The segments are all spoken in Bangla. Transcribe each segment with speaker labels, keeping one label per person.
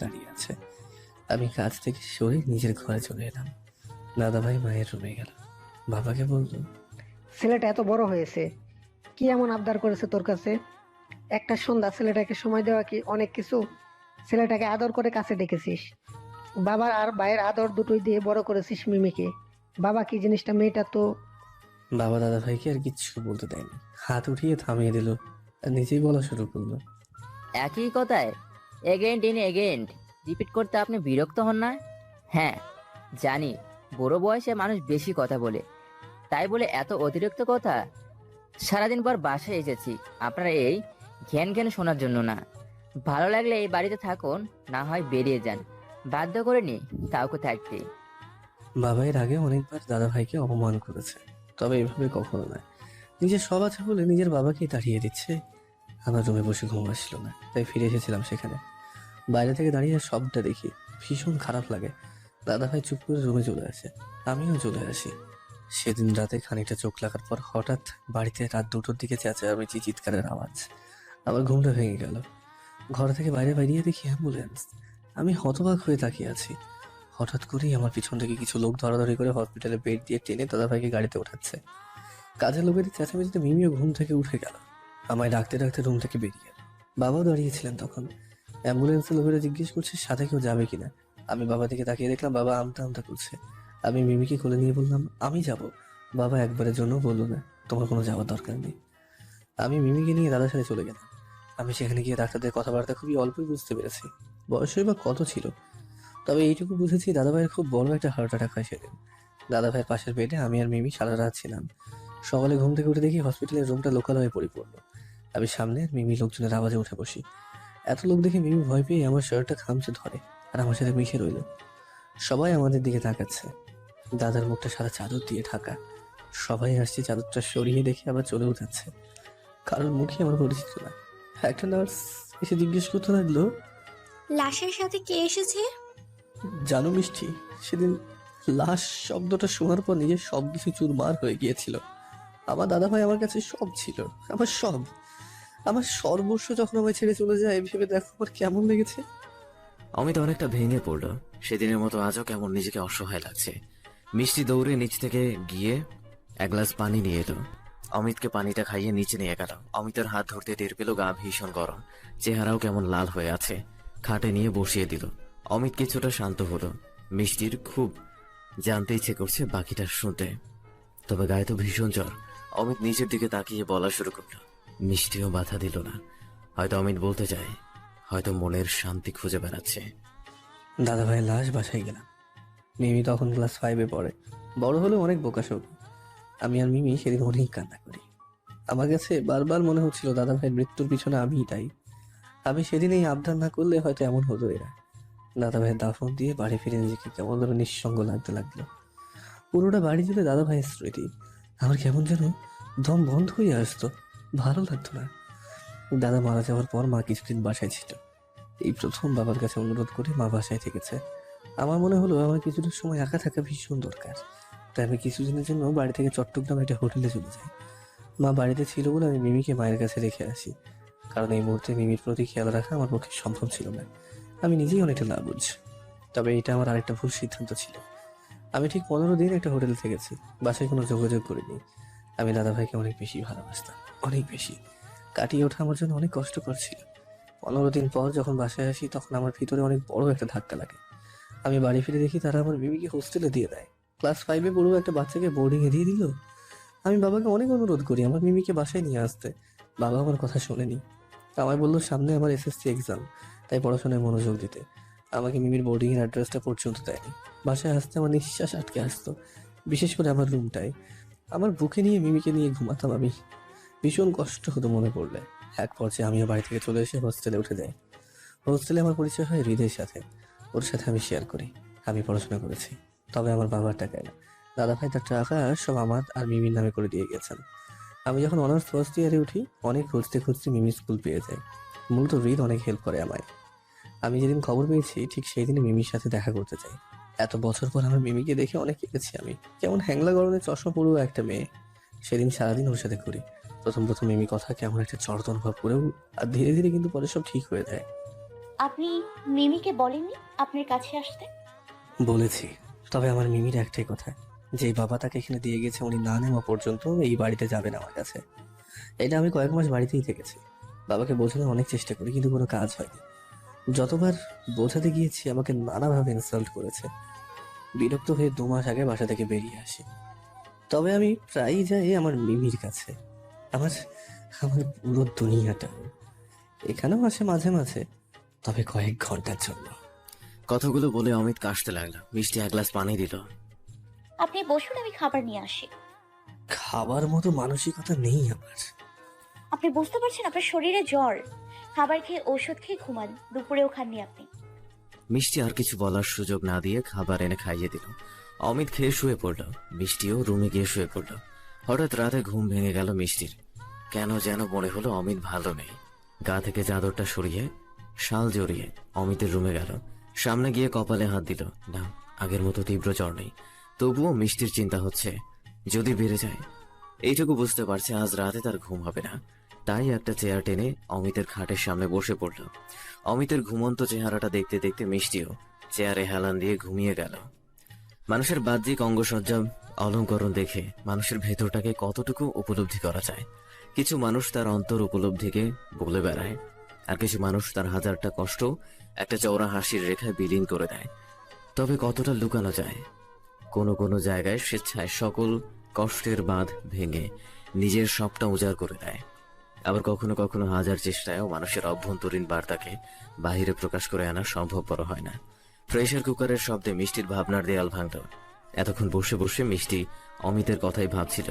Speaker 1: দাঁড়িয়ে আছে। আমি কাজ থেকে সরে নিজের ঘরে চলে এলাম। দাদা ভাই মায়ের রুমে গেল। বাবাকে বলল
Speaker 2: ছেলেটা এত বড় হয়েছে কি এমন আবদার করেছে তোর কাছে? একটা সন্ধ্যা ছেলেটাকে সময় দেওয়া কি অনেক কিছু? ছেলেটাকে আদর করে কাছে ডেকেছিস। বাবার আর ভাইয়ের আদর দুটোই দিয়ে বড় করেছিস মিমিকে। বাবা কি জিনিসটা মেয়েটা তো
Speaker 1: বাবা দাদা ভাইকে আর কিচ্ছু বলতে দেয়নি। হাত উঠিয়ে থামিয়ে দিল। নিজেই বলা শুরু করল।
Speaker 3: একই কথায় এগেন্ট ইন এগেন্ট রিপিট করতে আপনি বিরক্ত হন না? হ্যাঁ জানি বড় বয়সে মানুষ বেশি কথা বলে। তাই বলে এত অতিরিক্ত কথা? সারাদিন পর বাসায় এসেছি আপনারা এই জ্ঞান ঘ্যান শোনার জন্য না। ভালো লাগলে এই বাড়িতে থাকুন না হয় বেরিয়ে যান। বাধ্য করে নি কাউকে থাকতে
Speaker 1: বাবা এর আগে অনেকবার দাদা ভাইকে অপমান করেছে তবে এভাবে কখনো নয়। নিজের সব আছে বলে নিজের বাবাকেই তাড়িয়ে দিচ্ছে। আমার রুমে বসে ঘুম আসছিল না, তাই ফিরে এসেছিলাম সেখানে। বাইরে থেকে দাঁড়িয়ে সবটা দেখি, ভীষণ খারাপ লাগে। দাদা ভাই চুপ করে রুমে চলে আসে, আমিও চলে আসি। সেদিন রাতে খানিকটা চোখ লাগার পর হঠাৎ বাড়িতে রাত দুটোর দিকে চেঁচামেচি, চিৎকারের আওয়াজ। আমার ঘুমটা ভেঙে গেল। ঘর থেকে বাইরে বেরিয়ে দেখি অ্যাম্বুলেন্স। আমি হতবাক হয়ে তাকিয়ে আছি। হঠাৎ করেই আমার পিছন থেকে কিছু লোক ধরাধরি করে হসপিটালে বেড দিয়ে টেনে দাদা ভাইকে গাড়িতে ওঠাচ্ছে। কাজের লোকের চেঁচামেচিতে মিমিও ঘুম থেকে উঠে গেল। আমায় ডাকতে ডাকতে রুম থেকে বেরিয়ে বাবাও দাঁড়িয়েছিলেন তখন। অ্যাম্বুলেন্সের লোকেরা জিজ্ঞেস করছে, সাথে কেউ যাবে কিনা? আমি বাবা দিকে তাকিয়ে দেখলাম, বাবা আমতা আমতা করছে। আমি মিমিকে কোলে নিয়ে বললাম, আমি যাব। বাবা একবারের জন্য বলল, না, তোমার কোনো যাওয়ার দরকার নেই। আমি মিমিকে নিয়ে দাদার সাথে চলে গেলাম। আমি সেখানে গিয়ে ডাক্তারদের কথাবার্তা খুবই অল্পই বুঝতে পেরেছি। বয়সই বা কত ছিল? তবে এইটুকু বুঝেছি, দাদাভাইয়ের খুব বড় একটা হার্ট অ্যাটাক হয় সেদিন। দাদা ভাইয়ের পাশের বেডে আমি আর মিমি সারা রাত ছিলাম। সকালে ঘুম থেকে উঠে দেখি হসপিটালের রুমটা লোকাল হয়ে পরিপূর্ণ। আমি সামনে আর মিমি লোকজনের আওয়াজে উঠে বসি। এত লোক দেখে মিমি ভয় পেয়ে আমার শরীরটা খামচে ধরে আর আমার সাথে মিশে রইল। সবাই আমাদের দিকে তাকাচ্ছে। দাদার মুখটা সারা চাদর দিয়ে ঢাকা। সবাই আসছে চাদরটা সরিয়ে দেখে আবার চলে উঠাচ্ছে কারোর মুখে আমার পরিচিত না। একটা নার্স এসে জিজ্ঞেস করতে লাগল
Speaker 4: লাশের সাথে কে এসেছে?
Speaker 1: জানো মিষ্টি সেদিন লাশ শব্দটা শোনার পর নিজের সব কিছু চুরমার হয়ে গিয়েছিল। আমার দাদা ভাই আমার কাছে সব ছিল আমার সব। আমার সর্বস্ব যখন আমায় ছেড়ে চলে যায় ভেবে দেখো আমার কেমন লেগেছে।
Speaker 5: অমিত অনেকটা ভেঙে পড়ল। সেদিনের মতো আজও কেমন নিজেকে অসহায় লাগছে। মিষ্টি দৌড়ে নিচ থেকে গিয়ে এক গ্লাস পানি নিয়ে এলো। অমিতকে পানিটা খাইয়ে নিচে নিয়ে গেল। অমিতের হাত ধরতে টের পেল, গা ভীষণ গরম। চেহারাও কেমন লাল হয়ে আছে। খাটে নিয়ে বসিয়ে দিল। অমিত কিছুটা শান্ত হলো। মিষ্টির খুব জানতে ইচ্ছে করছে বাকিটা শুনতে। তবে গায়ে তো ভীষণ জ্বর। অমিত নিচের দিকে তাকিয়ে বলা শুরু করল। মিষ্টিও বাধা দিল না। হয়তো অমিত বলতে চায়, হয়তো মনের শান্তি খুঁজে বেড়াচ্ছে।
Speaker 1: দাদা ভাইয়ের লাশ বাসায় গেলাম। মিমি তখন ক্লাস ফাইভে পড়ে। বড় হলেও অনেক বোকাশোক আমি আর মিমি সেদিন অনেক কান্না করি। আমার কাছে বারবার মনে হচ্ছিল দাদা ভাইয়ের মৃত্যুর পিছনে আমিই তাই আমি সেদিন এই আবদার না করলে হয়তো এমন হতো এরা। দাদা ভাইয়ের দাফন দিয়ে বাড়ি ফিরে নিজেকে কেমন যেন নিঃসঙ্গ লাগতে লাগল। পুরোটা বাড়ি জুড়ে দাদা ভাইয়ের স্মৃতি। আমার কেমন যেন দম বন্ধ হয়ে আসতো। ভালো লাগতো না। দাদা মারা যাওয়ার পর মা কিছুদিন বাসায় ছিল। এই প্রথম বাবার কাছে অনুরোধ করে মা বাসায় থেকেছে। আমার মনে হলো আমার কিছুটা সময় একা থাকা ভীষণ দরকার। তাই আমি কিছুদিনের জন্য বাড়ি থেকে চট্টগ্রাম একটা হোটেলে চলে যাই। মা বাড়িতে ছিল বলে আমি মিমিকে মায়ের কাছে রেখে আসি। কারণ এই মুহূর্তে মিমির প্রতি খেয়াল রাখা আমার পক্ষে সম্ভব ছিল না। আমি নিজেই অনেকটা লাভুজ তবে এটা আমার আরেকটা ভুল সিদ্ধান্ত ছিল। আমি ঠিক পনেরো দিন একটা হোটেলে থেকেছি। বাসায় কোনো যোগাযোগ করিনি। আমি দাদা ভাইকে অনেক বেশি ভালোবাসতাম, অনেক বেশি। কাটিয়ে ওঠা আমার জন্য অনেক কষ্টকর ছিল পনেরো দিন পর যখন বাসায় আসি, তখন আমার ভিতরে অনেক বড় একটা ধাক্কা লাগে। আমি বাড়ি ফিরে দেখি তারা আমার বিবিকে হোস্টেলে দিয়ে দেয়। ক্লাস ফাইভে পড়ুয়া একটা বাচ্চাকে বোর্ডিংয়ে দিয়ে দিল। আমি বাবাকে অনেক অনুরোধ করি, আমার মিমিকে বাসায় নিয়ে আসতে। বাবা আমার কথা শোনেনি। আমায় বলল, সামনে আমার এসএসসি এক্সাম তাই পড়াশোনায় মনোযোগ দিতে। আমাকে মিমির বোর্ডিংয়ের অ্যাড্রেসটা পর্যন্ত দেয়নি। বাসায় আসতে আমার নিঃশ্বাস আটকে আসতো, বিশেষ করে আমার রুমটায় আমার বুকে নিয়ে মিমিকে নিয়ে ঘুমাতাম আমি। ভীষণ কষ্ট হতো মনে পড়লে। এক পর্যায়ে আমিও বাড়ি থেকে চলে এসে হোস্টেলে উঠে যাই। হোস্টেলে আমার পরিচয় হয় হৃদয়ের সাথে। ওর সাথে আমি শেয়ার করি। আমি পড়াশোনা করেছি। তবে আমার বাবার টাকায় না। দাদা ভাই তার টাকা সব আমার আর মিমির নামে করে দিয়ে গেছেন। আমি যখন অনার্স ফার্স্ট ইয়ারে উঠি, অনেক খুঁজতে খুঁজতে মিমি স্কুল পেয়ে যাই মূলত হৃদ অনেক হেল্প করে আমায়। আমি যেদিন খবর পেয়েছি, ঠিক সেই দিনই মিমির সাথে দেখা করতে চাই। এত বছর পর আমার মিমিকে দেখে অনেক কেঁদেছি আমি। কেমন হ্যাংলা গরমে চশমা পড়ুয়া একটা মেয়ে। সেদিন সারাদিন ওর সাথে ঘুরি। প্রথম প্রথম মিমি কথা কেমন একটা চড়ত অনুভব করেও আর ধীরে ধীরে কিন্তু পরে সব ঠিক হয়ে যায়।
Speaker 6: আপনি মিমিকে বলেননি আপনার কাছে আসতে?
Speaker 1: বলেছি। তবে আমার মিমির একটাই কথা। যে বাবা তাকে এখানে দিয়ে গেছে উনি না নেওয়া পর্যন্ত এই বাড়িতে যাবেন আমার কাছে। এটা আমি কয়েক মাস বাড়িতেই থেকেছি। বাবাকে বোঝানোর অনেক চেষ্টা করি কিন্তু কোনো কাজ হয়নি। যতবার বোঝাতে গিয়েছি আমাকে নানাভাবে ইনসাল্ট করেছে। বিরক্ত হয়ে দু মাস আগে বাসা থেকে বেরিয়ে আসি। তবে আমি প্রায়ই যাই আমার মিমির কাছে। আমার আমার পুরো দুনিয়াটা। এখানেও আসে মাঝে মাঝে তবে কয়েক ঘণ্টার জন্য।
Speaker 5: কথাগুলো বলে অমিত কাশতে লাগল। মিষ্টি এক গ্লাস পানি দিল।
Speaker 6: আপনি বসুন আমি খাবার নিয়ে আসি।
Speaker 1: খাবার মতো মানসিকতা নেই আমার।
Speaker 6: আপনি বুঝতে পারছেন আপনার শরীরে জ্বর। খাবার খেয়ে ঔষধ খেয়ে ঘুমান। দুপুরেও খাননি আপনি।
Speaker 5: মিষ্টি আর কিছু বলার সুযোগ না দিয়ে খাবার এনে খাইয়ে দিল। অমিত খেয়ে শুয়ে পড়ল। মিষ্টিও রুমে গিয়ে শুয়ে পড়ল। হঠাৎ রাতে ঘুম ভেঙে গেল মিষ্টির। কেন যেন মনে হলো অমিত ভালো নেই। গা থেকে চাদরটা সরিয়ে, শাল জড়িয়ে অমিতের রুমে গেল। সামনে গিয়ে কপালে হাত দিল। না, আগের মতো তীব্র জ্বর নেই। তবুও মিষ্টির চিন্তা হচ্ছে, যদি বেড়ে যায়। এইটুকু বুঝতে পারছে আজ রাতে তার ঘুম হবে না। তাই একটা চেয়ার টেনে অমিতের খাটের সামনে বসে পড়ল অমিতের ঘুমন্ত চেহারাটা দেখতে দেখতে মিষ্টিও চেয়ারে হেলান দিয়ে ঘুমিয়ে গেল। মানুষের বাহ্যিক অঙ্গসজ্জা অলঙ্করণ দেখে মানুষের ভেতরটাকে কতটুকু উপলব্ধি করা যায়? কিছু মানুষ তার অন্তর উপলব্ধিকে বলে বেড়ায়, আর কিছু মানুষ তার হাজারটা কষ্ট একটা চওড়া হাসির রেখায় বিলীন করে দেয়। তবে কতটা লুকানো যায়? কোনো কোনো জায়গায় স্বেচ্ছায় সকল কষ্টের বাঁধ ভেঙে নিজের সবটা উজাড় করে দেয়। আবার কখনো কখনো হাজার চেষ্টায়ও মানুষের অভ্যন্তরীণ বার্তাকে বাহিরে প্রকাশ করে আনা সম্ভবপর হয় না। প্রেশার কুকারের শব্দে মিষ্টির ভাবনার দেয়াল ভাঙল। এতক্ষণ বসে বসে মিষ্টি অমিতের কথাই ভাবছিল।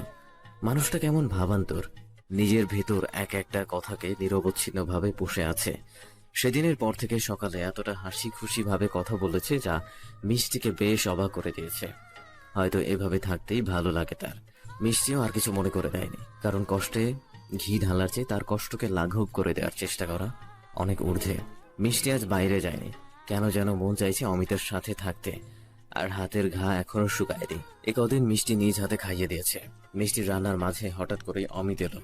Speaker 5: মানুষটা কেমন ভাবান্তর? নিজের ভেতর এক একটা কথাকে নিরবচ্ছিন্নভাবে পুষে আছে। সেদিনের পর থেকে সকালে এতটা হাসি খুশি ভাবে কথা বলেছে যা মিষ্টিকে বেশ অবাক করে দিয়েছে। হয়তো এভাবে থাকতেই ভালো লাগে তার। মিষ্টিও আর কিছু মনে করে দেয়নি, কারণ কষ্টে ঘি ঢালার চেয়ে তার কষ্টকে লাঘব করে দেওয়ার চেষ্টা করা অনেক ঊর্ধ্বে। মিষ্টি আজ বাইরে যায়নি। কেন যেন মন চাইছে অমিতের সাথে থাকতে। আর হাতের ঘা এখনও শুকায়নি। এ কদিন মিষ্টি নিজ হাতে খাইয়ে দিয়েছে। মিষ্টির রান্নার মাঝে হঠাৎ করেই অমিত এলো।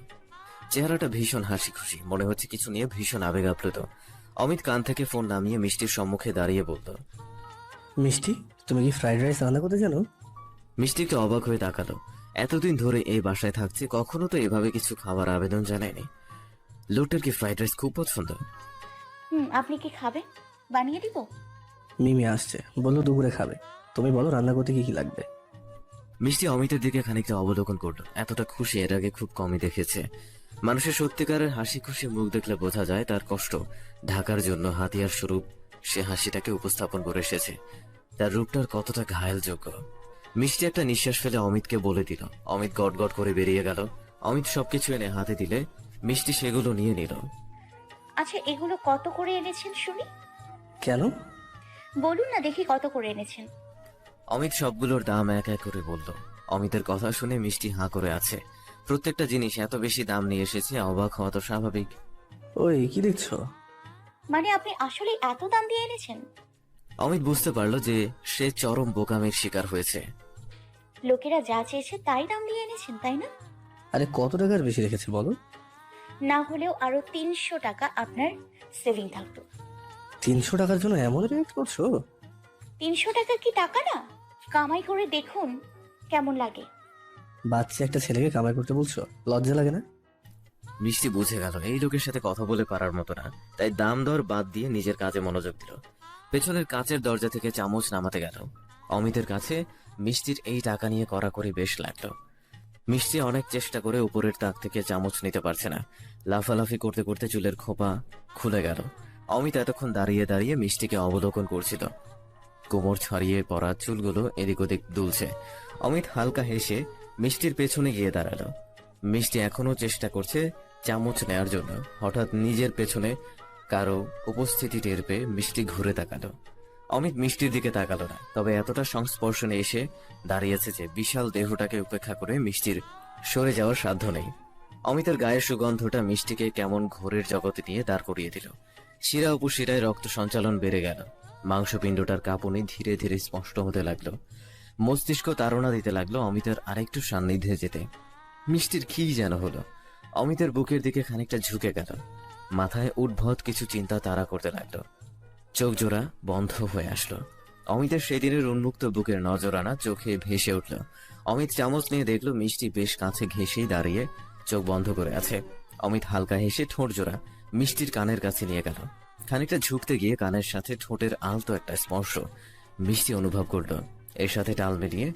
Speaker 5: চেহারাটা ভীষণ হাসি খুশি মনে হচ্ছে কিছু নিয়ে ভীষণ আবেগ আপ্লুত অমিত কান থেকে ফোন নামিয়ে মিষ্টির সম্মুখে দাঁড়িয়ে বলল
Speaker 1: মিষ্টি তুমি কি ফ্রাইড রাইস রান্না করতে জানো?
Speaker 5: মিষ্টি একটু অবাক হয়ে তাকালো। এতদিন ধরে এই বাসায় থাকছে কখনো তো এভাবে কিছু খাবার আবেদন জানায়নি লোকটার কি ফ্রাইড রাইস খুব পছন্দ?
Speaker 6: হুম আপনি কি খাবেন? বানিয়ে দিব?
Speaker 1: মিমি আসছে। বলল দুপুরে খাবে। তুমি বলো রান্না করতে কি কি লাগবে।
Speaker 5: মিষ্টি অমিতের দিকে খানিকটা অবলোকন করল। এতটা খুশি এর আগে খুব কমই দেখেছে। মানুষের সত্যিকারের হাসি খুশি মুখ দেখলে বোঝা যায় তার কষ্ট। ঢাকার জন্য হাতিয়ার স্বরূপ সে হাসিটাকে উপস্থাপন করে এসেছে। তার রূপটার কতটা ঘায়ালযোগ্য। মিষ্টি একটা নিঃশ্বাস ফেলে অমিতকে বলে দিল। অমিত গট গট করে বেরিয়ে গেল। অমিত সবকিছু এনে হাতে দিলে মিষ্টি সেগুলো নিয়ে নিল।
Speaker 6: আচ্ছা এগুলো কত করে এনেছেন শুনি?
Speaker 1: কেন?
Speaker 6: বলুন না দেখি কত করে এনেছেন।
Speaker 5: অমিত সবগুলোর দাম এক এক করে বলল। অমিতের কথা শুনে মিষ্টি হাঁ করে আছে। প্রত্যেকটা জিনিস এত বেশি দাম নিয়ে এসেছে অবাক হওয়া তো স্বাভাবিক।
Speaker 1: ওই কি দেখছ?
Speaker 6: মানে আপনি আসলে এত দাম দিয়ে এনেছেন?
Speaker 5: অমিত বুঝতে পারল যে সে চরম বোকামের শিকার হয়েছে।
Speaker 6: লোকেরা যা চেয়েছে তাই দাম দিয়ে এনেছেন তাই না?
Speaker 1: আরে কত টাকার বেশি রেখেছে বলো?
Speaker 6: না হলেও আরও তিনশো টাকা আপনার সেভিং থাকতো।
Speaker 1: তিনশো টাকার জন্য এমন রেট করছ?
Speaker 6: তিনশো টাকা কি টাকা না? কামাই করে দেখুন কেমন লাগে।
Speaker 1: বাচ্চা একটা ছেলেকে কামাই করতে বলছো? লজ্জা লাগে না?
Speaker 5: মিষ্টি বুঝে গেল এই লোকের সাথে কথা বলে পারার মতো না তাই দাম দর বাদ দিয়ে নিজের কাজে মনোযোগ দিল। পেছনের কাঁচের দরজা থেকে চামচ নামাতে গেল। অমিতের কাছে মিষ্টির এই টাকা নিয়ে কড়াকড়ি বেশ লাগল। মিষ্টি অনেক চেষ্টা করে উপরের তাক থেকে চামচ নিতে পারছে না। লাফালাফি করতে করতে চুলের খোপা খুলে গেল। অমিত এতক্ষণ দাঁড়িয়ে দাঁড়িয়ে মিষ্টিকে অবলোকন করছিল। কোমর ছড়িয়ে পড়া চুলগুলো এদিক ওদিক দুলছে। অমিত হালকা হেসে মিষ্টির পেছনে গিয়ে দাঁড়াল। মিষ্টি এখনও চেষ্টা করছে চামচ নেয়ার জন্য। হঠাৎ নিজের পেছনে কারও উপস্থিতি টের পেয়ে মিষ্টি ঘুরে তাকালো। অমিত মিষ্টির দিকে তাকালো না, তবে এতটা সংস্পর্শনে এসে দাঁড়িয়েছে যে বিশাল দেহটাকে উপেক্ষা করে মিষ্টির সরে যাওয়ার সাধ্য নেই। অমিতের গায়ের সুগন্ধটা মিষ্টিকে কেমন ঘোরের জগতে নিয়ে দাঁড় করিয়ে দিল। শিরা উপশিরায় রক্ত সঞ্চালন বেড়ে গেল। মাংসপিণ্ডটার কাঁপুনি ধীরে ধীরে স্পষ্ট হতে লাগল। মস্তিষ্ক তাড়না দিতে লাগল অমিতের আরেকটু সান্নিধ্যে যেতে। মিষ্টির কি যেন হলো। অমিতের বুকের দিকে খানিকটা ঝুঁকে গেল। মাথায় উদ্ভট কিছু চিন্তা তারা করতে লাগল। চোখ জোড়া বন্ধ হয়ে আসলো। অমিতের সেদিনের উন্মুক্ত বুকের নজরানা চোখে ভেসে উঠল। অমিত চামচ নিয়ে দেখল মিষ্টি বেশ কাছে ঘেঁষেই দাঁড়িয়ে চোখ বন্ধ করে আছে। অমিত হালকা হেসে ঠোঁট জোড়া মিষ্টির কানের কাছে নিয়ে গেল। খানিকটা ঝুঁকতে গিয়ে কানের সাথে ঠোঁটের আলতো একটা স্পর্শ মিষ্টি অনুভব করল। এর সাথে টাল মিলিয়ে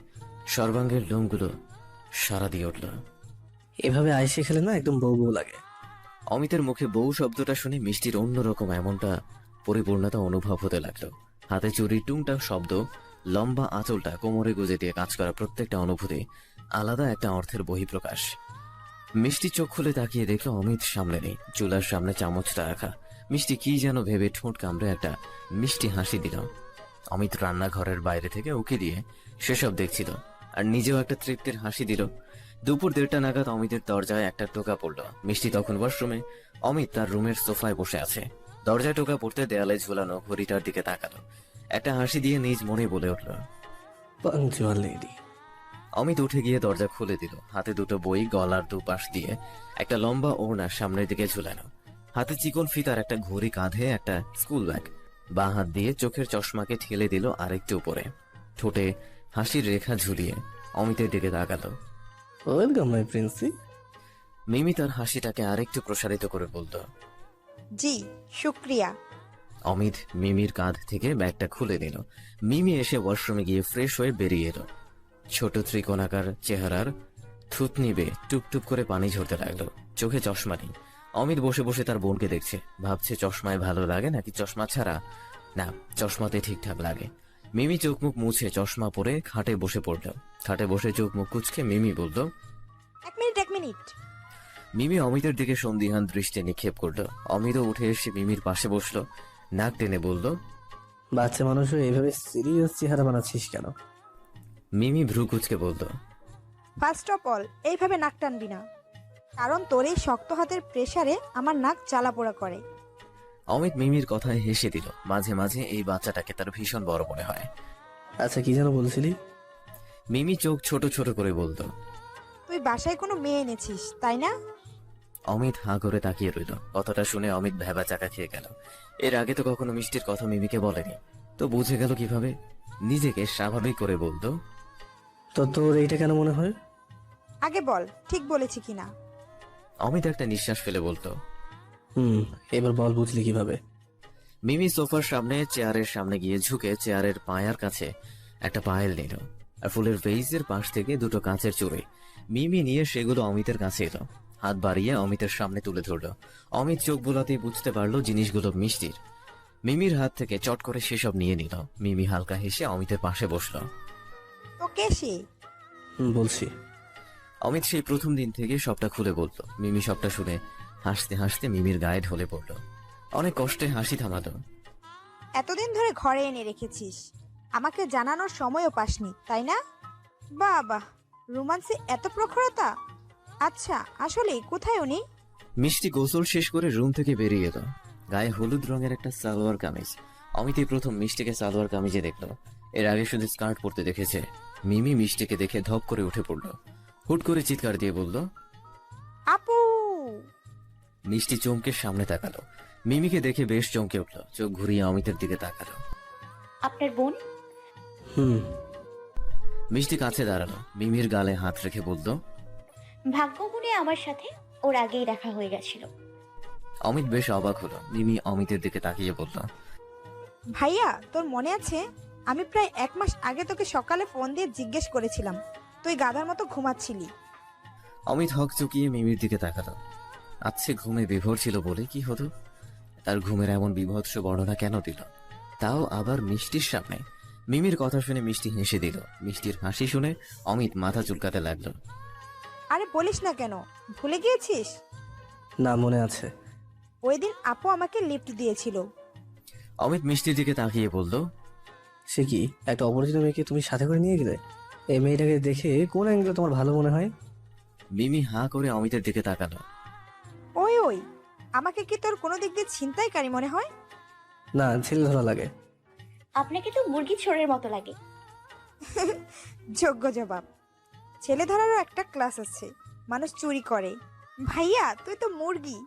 Speaker 5: সর্বাঙ্গের লোমগুলো সারা দিয়ে উঠল।
Speaker 1: এভাবে আইসে খেলে না একদম বউ বউ লাগে।
Speaker 5: অমিতের মুখে বউ শব্দটা শুনে মিষ্টির অন্যরকম এমনটা পরিপূর্ণতা অনুভব হতে লাগল। হাতে চুরি টুংটা শব্দ, লম্বা আঁচলটা কোমরে গুজে দিয়ে কাজ করা প্রত্যেকটা অনুভূতি, আলাদা একটা অর্থের বহিঃপ্রকাশ। মিষ্টি চোখ খুলে তাকিয়ে দেখল অমিত সামনে নেই, চুলার সামনে চামচটা রাখা। মিষ্টি কি যেন ভেবে ঠোঁট কামড়ে একটা মিষ্টি হাসি দিল। অমিত রান্নাঘরের বাইরে থেকে উকি দিয়ে সেসব দেখছিল, আর নিজেও একটা তৃপ্তির হাসি দিল। দুপুর দেড়টা নাগাদ অমিতের দরজায় একটা টোকা পড়ল। মিষ্টি তখন ওয়াশরুমে অমিত তার রুমের সোফায় বসে আছে। দরজায় টোকা পড়তে দেয়ালে ঝুলানো ঘড়িটার দিকে তাকালো। একটা হাসি দিয়ে নিজ মনে বলে উঠল অমিত উঠে গিয়ে দরজা খুলে দিল। হাতে দুটো বই গলার দুপাশ দিয়ে একটা লম্বা ওড়না সামনের দিকে ঝুলানো। হাতে চিকন ফিতার একটা ঘড়ি কাঁধে একটা স্কুল ব্যাগ। বা হাত দিয়ে চোখের চশমাকে ঠেলে দিল আরেকটু উপরে। ঠোঁটে হাসির রেখা ঝুলিয়ে অমিতের দিকে তাকালো।
Speaker 1: ওয়েলকাম মাই প্রিন্সি
Speaker 5: মিমি তার হাসিটাকে আরেকটু প্রসারিত করে বলতো
Speaker 7: জি শুক্রিয়া।
Speaker 5: অমিত মিমির কাঁধ থেকে ব্যাগটা খুলে দিল মিমি এসে ওয়াশরুমে গিয়ে ফ্রেশ হয়ে বেরিয়ে এলো। ছোট ত্রিকোণাকার চেহারার থুতনি বেয়ে টুপটুপ করে পানি ঝরতে লাগল। চোখে চশমা নেই। অমিত বসে বসে তার বোনকে দেখছে। ভাবছে চশমায় ভালো লাগে নাকি চশমা ছাড়া? না চশমাতে ঠিকঠাক লাগে। মিমি চোখ মুখ মুছে চশমা পরে খাটে বসে পড়ল। খাটে বসে চোখ মুখ কুচকে মিমি বলল
Speaker 7: এক মিনিট এক মিনিট।
Speaker 5: মিমি অমিতের দিকে সন্দিহান দৃষ্টি নিক্ষেপ করল। অমিতও উঠে এসে মিমির পাশে বসল নাক টেনে বলল
Speaker 1: বাচ্চা মানুষও এইভাবে সিরিয়াস চেহারা বানাচ্ছিস কেন?
Speaker 5: মিমি ভ্রু কুচকে বলল
Speaker 7: ফার্স্ট অফ অল এইভাবে নাক টানবি না। কারণ তোর এই শক্ত হাতের প্রেসারে আমার নাক জ্বালাপোড়া করে।
Speaker 5: অমিত মিমির কথায় হেসে দিল মাঝে মাঝে এই বাচ্চাটাকে তার ভীষণ বড় মনে হয়।
Speaker 1: আচ্ছা কি যেন বলছিলি?
Speaker 5: মিমি চোখ ছোট ছোট করে বলতো
Speaker 7: তুই বাসায় কোনো মেয়ে এনেছিস তাই না?
Speaker 5: অমিত হাঁ করে তাকিয়ে রইল। কথাটা শুনে অমিত ভেবা চাকা খেয়ে গেল। এর আগে তো কখনো মিষ্টির কথা মিমিকে বলেনি। তো বুঝে গেল কীভাবে? নিজেকে স্বাভাবিক করে বলতো
Speaker 1: তো তোর এইটা কেন মনে হয়?
Speaker 7: আগে বল ঠিক বলেছি কিনা?
Speaker 5: অমিত একটা নিঃশ্বাস ফেলে বলতো
Speaker 1: হুম এবার বল বুঝলি কীভাবে?
Speaker 5: মিমি সোফার সামনে চেয়ারের সামনে গিয়ে ঝুঁকে চেয়ারের পায়ার কাছে একটা পায়েল নিল। ফুলের ভেইজের পাশ থেকে দুটো কাঁচের চুড়ি। মিমি নিয়ে সেগুলো অমিতের কাছে এলো। হাত বাড়িয়ে অমিতের সামনে তুলে ধরলো। অমিত চোখ বোলাতেই বুঝতে পারল জিনিসগুলো মিষ্টির। মিমির হাত থেকে চট করে সেসব নিয়ে নিল। মিমি হালকা হেসে অমিতের পাশে বসল।
Speaker 7: সে?
Speaker 1: বলছি।
Speaker 5: অমিত সেই প্রথম দিন থেকে সবটা খুলে বলতো। মিমি সবটা শুনে হাসতে হাসতে মিমির গায়ে ঢলে পড়ল। অনেক কষ্টে হাসি থামালো।
Speaker 7: এতদিন ধরে ঘরে এনে রেখেছিস। আমাকে জানানোর সময়ও পাসনি তাই না? বাহ বাহ রোমান্সে এত প্রখরতা? আচ্ছা আসলে কোথায় উনি?
Speaker 5: মিষ্টি গোসল শেষ করে রুম থেকে বেরিয়ে এলো। গায়ে হলুদ রঙের একটা সালোয়ার কামিজ। অমিতই প্রথম মিষ্টিকে সালোয়ার কামিজে দেখল। এর আগে শুধু স্কার্ট পরতে দেখেছে। মিমি মিষ্টিকে দেখে ধপ করে উঠে পড়ল। হুট করে চিৎকার দিয়ে বলল
Speaker 7: আপু!
Speaker 5: মিষ্টি চমকে সামনে তাকালো। মিমিকে দেখে বেশ চমকে উঠল। চোখ ঘুরিয়ে অমিতের দিকে তাকালো।
Speaker 6: আপনার বোন?
Speaker 1: হুম।
Speaker 5: মিষ্টি কাছে দাঁড়াল। মিমির গালে হাত রেখে বলল
Speaker 6: ভাগ্যগুণে আমার সাথে ওর আগেই দেখা হয়ে গেছিল।
Speaker 5: অমিত বেশ অবাক হলো। মিমি অমিতের দিকে তাকিয়ে বলল
Speaker 7: ভাইয়া তোর মনে আছে? আমি প্রায় এক মাস আগে তোকে সকালে ফোন দিয়ে জিজ্ঞেস করেছিলাম। তুই গাধার মতো ঘুমাচ্ছিলি।
Speaker 5: অমিত হক চুকিয়ে মিমির দিকে তাকালো। আচ্ছে ঘুমে বিভোর ছিল বলে কি হতো তার ঘুমের এমন বিভৎস বর্ণনা কেন দিল? তাও আবার মিষ্টির সামনে? মিমির কথা শুনে মিষ্টি হেসে দিল। মিষ্টির হাসি শুনে অমিত মাথা চুলকাতে লাগল।
Speaker 7: আরে বলিস না কেন? ভুলে গিয়েছিস?
Speaker 1: না মনে আছে।
Speaker 7: ওই দিন আপু আমাকে লিফট দিয়েছিল।
Speaker 5: অমিত মিষ্টির দিকে তাকিয়ে বলল
Speaker 1: সে কি একটা অপরিচিত মেয়েকে তুমি সাথে করে নিয়ে গেলে? এই মেয়েটাকে দেখে কোন অ্যাঙ্গেলে তোমার ভালো মনে হয়?
Speaker 5: মিমি হাঁ করে অমিতের দিকে তাকালো।
Speaker 7: ওই ওই আমাকে কি তোর কোনো দিক দিয়ে ছিনতাইকারী মনে হয়?
Speaker 1: না ছেলে ধরা লাগে।
Speaker 6: আপনাকে তো মুরগি ছোড়ের মতো লাগে।
Speaker 7: যোগ্য জবাব। ছেলে ধরারও একটা ক্লাস আছে। মানুষ চুরি করে। ভাইয়া তুই তো মুরগি।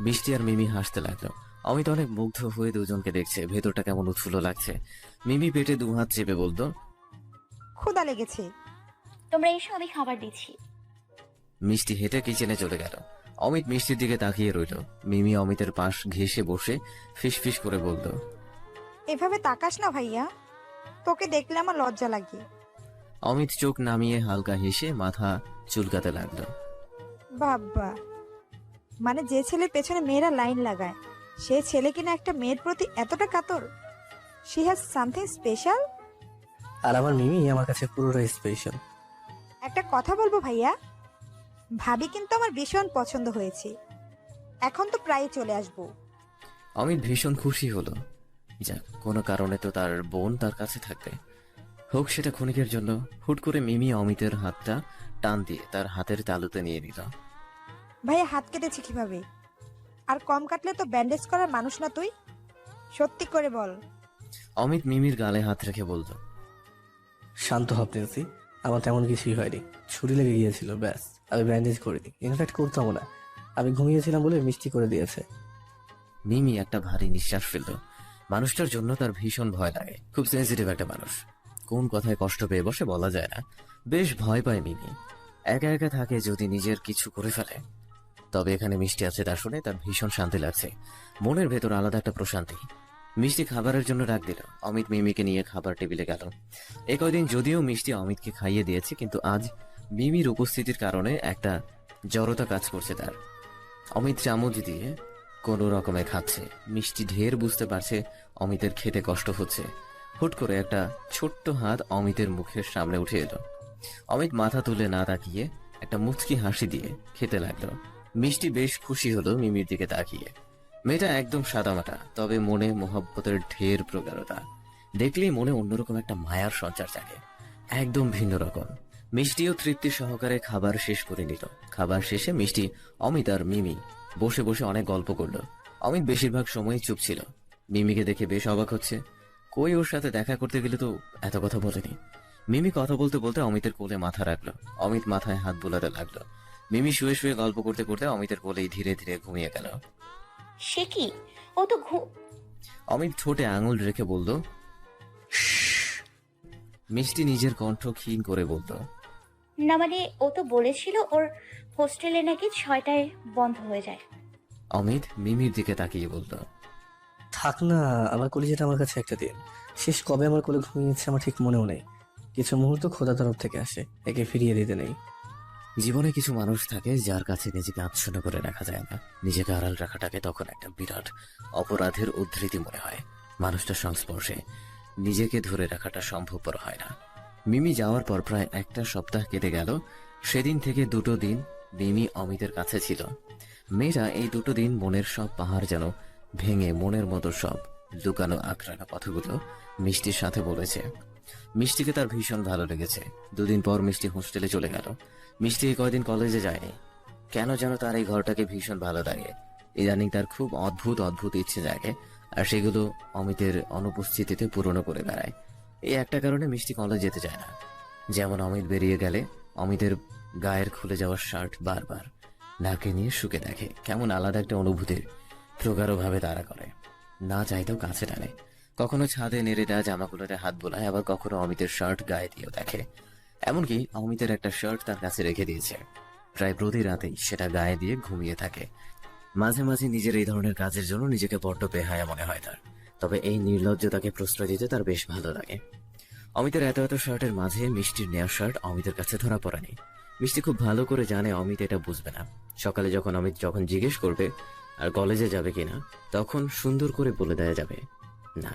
Speaker 5: মিষ্টি আর মিমি হাসতে লাগল। অমিত অনেক মুগ্ধ হয়ে দুজনকে দেখছে। ভেতরটা কেমন উৎফুল্ল লাগছে। মিমি পেটে দু হাত চেপে বলতো
Speaker 7: ক্ষুদা লেগেছে।
Speaker 6: তোমরা এসো আমি খাবার দিচ্ছি।
Speaker 5: মিষ্টি হেঁটে কিচেনে চলে গেল। অমিত মিষ্টির দিকে তাকিয়ে রইল। মিমি অমিতের পাশ ঘেসে বসে ফিস ফিস করে বলল
Speaker 7: এভাবে তাকাস না ভাইয়া। তোকে দেখলে আমার লজ্জা লাগে।
Speaker 5: অমিত চোখ নামিয়ে হালকা হেসে মাথা চুলকাতে লাগল।
Speaker 7: বাবা মানে যে ছেলের পেছনে মেয়েরা লাইন লাগায় সে ছেলে কিনা একটা মেয়ের প্রতি এতটা কাতর? শি হ্যাজ সামথিং স্পেশাল
Speaker 1: আর আমার মিমি আমার কাছে পুরোটাই স্পেশাল
Speaker 7: একটা কথা বলব ভাইয়া ভাবি কিন্তু আমার ভীষণ পছন্দ হয়েছে। এখন তো প্রায় চলে আসব।
Speaker 5: অমিত ভীষণ খুশি হলো। যাক কোনো কারণে তো তার বোন তার কাছে থাকবে। হোক সেটা ক্ষণিকের জন্য হুট করে মিমি অমিতের হাতটা টান দিয়ে তার হাতের তালুতে নিয়ে নিল।
Speaker 7: ভাইয়া হাত কেটেছে কীভাবে? আর কম কাটলে তো ব্যান্ডেজ করার মানুষ না তুই? সত্যি করে বল।
Speaker 5: অমিত মিমির গালে হাত রেখে বলল
Speaker 1: শান্ত হব প্রিন্সি আমার তেমন কিছুই হয়নি। ছুরি লেগে গিয়েছিল ব্যাস আমি ব্যান্ডেজ করে দিই ইনফ্যাক্ট করতাম না। আমি ঘুমিয়েছিলাম বলে মিষ্টি করে দিয়েছে।
Speaker 5: মিমি একটা ভারী নিঃশ্বাস ফেলল। মানুষটার জন্য তার ভীষণ ভয় লাগে। খুব সেন্সিটিভ একটা মানুষ। কোন কথায় কষ্ট পেয়ে বসে বলা যায় না। বেশ ভয় পায় মিমি। একা একা থাকে যদি নিজের কিছু করে ফেলে। তবে এখানে মিষ্টি আছে তা শুনে তার ভীষণ শান্তি লাগছে। মনের ভেতর আলাদা একটা প্রশান্তি। মিষ্টি খাবারের জন্য ডাক দিল। অমিত মিমিকে নিয়ে খাবার টেবিলে গেল। এ কয়দিন যদিও মিষ্টি অমিতকে খাইয়ে দিয়েছে, কিন্তু আজ মিমির উপস্থিতির কারণে একটা জড়তা কাজ করছে তার। অমিত চামচ দিয়ে কোনো রকমে খাচ্ছে। মিষ্টি ঢের বুঝতে পারছে অমিতের খেতে কষ্ট হচ্ছে। হুট করে একটা ছোট্ট হাত অমিতের মুখের সামনে উঠে এলো। অমিত মাথা তুলে না তাকিয়ে একটা মুচকি হাসি দিয়ে খেতে লাগল। মিষ্টি বেশ খুশি হলো মিমির দিকে তাকিয়ে। মেয়েটা একদম সাদামাটা, তবে মনে মোহাব্বতের ঢের প্রগাঢ়তা। দেখলেই মনে অন্যরকম একটা মায়ার সঞ্চার জাগে। একদম ভিন্ন রকম। মিষ্টিও তৃপ্তি সহকারে খাবার শেষ করে নিল। খাবার শেষে মিষ্টি, অমিত আর মিমি বসে বসে অনেক গল্প করল। অমিত বেশিরভাগ সময় চুপ ছিল। মিমিকে দেখে বেশ অবাক হচ্ছে। কই ওর সাথে দেখা করতে গেলে তো এত কথা বলেনি? মিমি কথা বলতে বলতে অমিতের কোলে মাথা রাখল। অমিত মাথায় হাত বোলাতে লাগল। মিমি শুয়ে শুয়ে গল্প করতে করতে অমিতের কোলেই ধীরে ধীরে ঘুমিয়ে গেল।
Speaker 6: সে কি? ও তো ঘু
Speaker 5: অমিত ঠোঁটে আঙুল রেখে বলল মিষ্টি নিজের কণ্ঠ ক্ষীণ করে বলল
Speaker 6: না মানে ও তো বলেছিল ওর হোস্টেলে নাকি ছয়টায় বন্ধ হয়ে যায়।
Speaker 5: অমিত মিমির দিকে তাকিয়ে বলল
Speaker 1: থাক না আমার কলিজাটা আমার কাছে একটা দিন। শেষ কবে আমার কোলে ঘুমিয়েছে আমার ঠিক মনেও নেই। কিছু মুহূর্ত খোদা তরফ থেকে আসে একে ফিরিয়ে দিতে নেই।
Speaker 5: জীবনে কিছু মানুষ থাকে যার কাছে নিজেকে আচ্ছন্ন করে রাখা যায় না। নিজেকে আড়াল রাখাটাকে তখন একটা বিরাট অপরাধের উদ্ধৃতি মনে হয়। মানুষটার সংস্পর্শে নিজেকে ধরে রাখাটা সম্ভবপর হয় না। মিমি যাওয়ার পর প্রায় একটা সপ্তাহ কেটে গেল। সেদিন থেকে দুটো দিন মিমি অমিতের কাছে ছিল। মেয়েরা এই দুটো দিন মনের সব পাহাড় যেন ভেঙে মনের মতো সব লুকানো আঁকড়ানো কথাগুলো মিষ্টির সাথে বলেছে। মিষ্টিকে তার ভীষণ ভালো লেগেছে। দুদিন পর মিষ্টি হোস্টেলে চলে গেল। মিষ্টি কয়দিন কলেজে যায়নি। কেন যেন তার এই ঘরটাকে ভীষণ ভালো লাগে। ইদানিং তার খুব অদ্ভুত অদ্ভুত ইচ্ছে জাগে, আর সেগুলো অমিতের অনুপস্থিতিতে পূরণ করে বেড়ায়। এই একটা কারণে মিষ্টি কলেজ যেতে চায় না। যেমন অমিত বেরিয়ে গেলে, অমিতের গায়ের খুলে যাওয়া শার্ট বারবার নাকে নিয়ে শুকে দেখে, কেমন আলাদা একটা অনুভূতির প্রগাঢ়ভাবে তারা করে। না চাইতেও কাছে টানে। কখনো ছাদে নেড়ে দেওয়া জামাগুলোতে হাত বোলায়, আবার কখনো অমিতের শার্ট গায়ে দিয়েও দেখে। এমনকি অমিতের একটা শার্ট তার কাছে রেখে দিয়েছে। প্রায় প্রতি রাতেই সেটা গায়ে দিয়ে ঘুমিয়ে থাকে। মাঝে মাঝে নিজের এই ধরনের কাজের জন্য নিজেকে বড্ড বেহায়া মনে হয় তার। তবে এই নির্লজ্জতাকে প্রশ্রয় দিতে তার বেশ ভালো লাগে। অমিতের এত এত শার্টের মাঝে মিষ্টির নেওয়া শার্ট অমিতের কাছে ধরা পড়েনি মিষ্টি খুব ভালো করে জানে অমিত এটা বুঝবে না। সকালে যখন অমিত যখন জিজ্ঞেস করবে, আর কলেজে যাবে কিনা? তখন সুন্দর করে বলে দেয়া যাবে, না।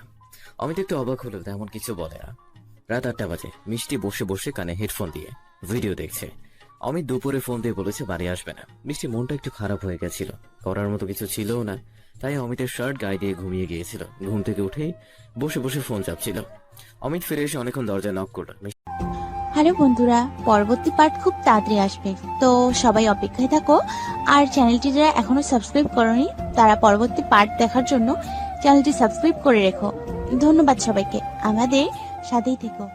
Speaker 5: অমিত একটু অবাক হলো, তেমন কিছু বলে না। রাত আটটা বাজে। মিষ্টি বসে বসে কানে হেডফোন দিয়ে ভিডিও দেখছে। অমিত দুপুরে ফোন দিয়ে বলেছে, বাড়ি আসবে না। মিষ্টি মনটা একটু খারাপ হয়ে গেছিল। করার মতো কিছু ছিলও না। তাই অমিতের শার্ট গায়ে দিয়ে ঘুমিয়ে গিয়েছিল। ঘুম থেকে উঠেই বসে বসে ফোন চাপছিল। অমিত ফিরে এসে অনেকক্ষণ দরজা নক করল।
Speaker 8: হ্যালো বন্ধুরা, পরবর্তী পার্ট খুব তাড়াতাড়ি আসবে। তো সবাই অপেক্ষায় থাকো। আর চ্যানেলটি যারা এখনও সাবস্ক্রাইব করনি, তারা পরবর্তী পার্ট দেখার জন্য চ্যানেলটি সাবস্ক্রাইব করে রেখো। ধন্যবাদ সবাইকে। আমাদের সাথেই থেকো।